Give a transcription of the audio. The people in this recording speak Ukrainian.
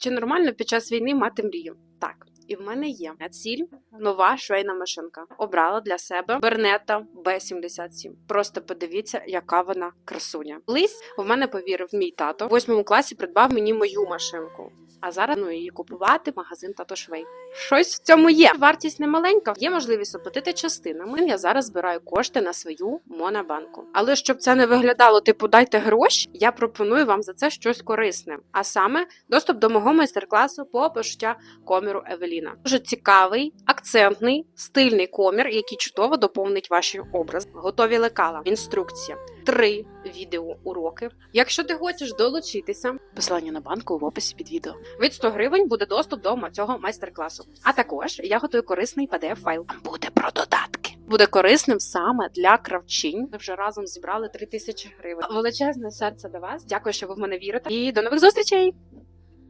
Чи нормально під час війни мати мрію? Так. І в мене є ціль нова швейна машинка. Обрала для себе Бернета B77. Просто подивіться, яка вона красуня. Колись в мене повірив мій тато. В восьмому класі придбав мені мою машинку. А зараз ну її купувати магазин тато швей. Щось в цьому є. Вартість не маленька. Є можливість оплатити частинами. Я зараз збираю кошти на свою монобанку. Але щоб це не виглядало, типу дайте гроші, я пропоную вам за це щось корисне. А саме доступ до мого майстер-класу по пошиття коміру Евеліна. Дуже цікавий, акцентний, стильний комір, який чудово доповнить ваші образи. Готові лекала, інструкція, три відео уроки. Якщо ти хочеш долучитися, посилання на банку в описі під відео. Від 100 гривень буде доступ до цього майстер-класу. А також я готую корисний pdf файл. Там буде про додатки. Буде корисним саме для кравчинь. Ми вже разом зібрали 3000 гривень. Величезне серце до вас. Дякую, що ви в мене вірите. І до нових зустрічей!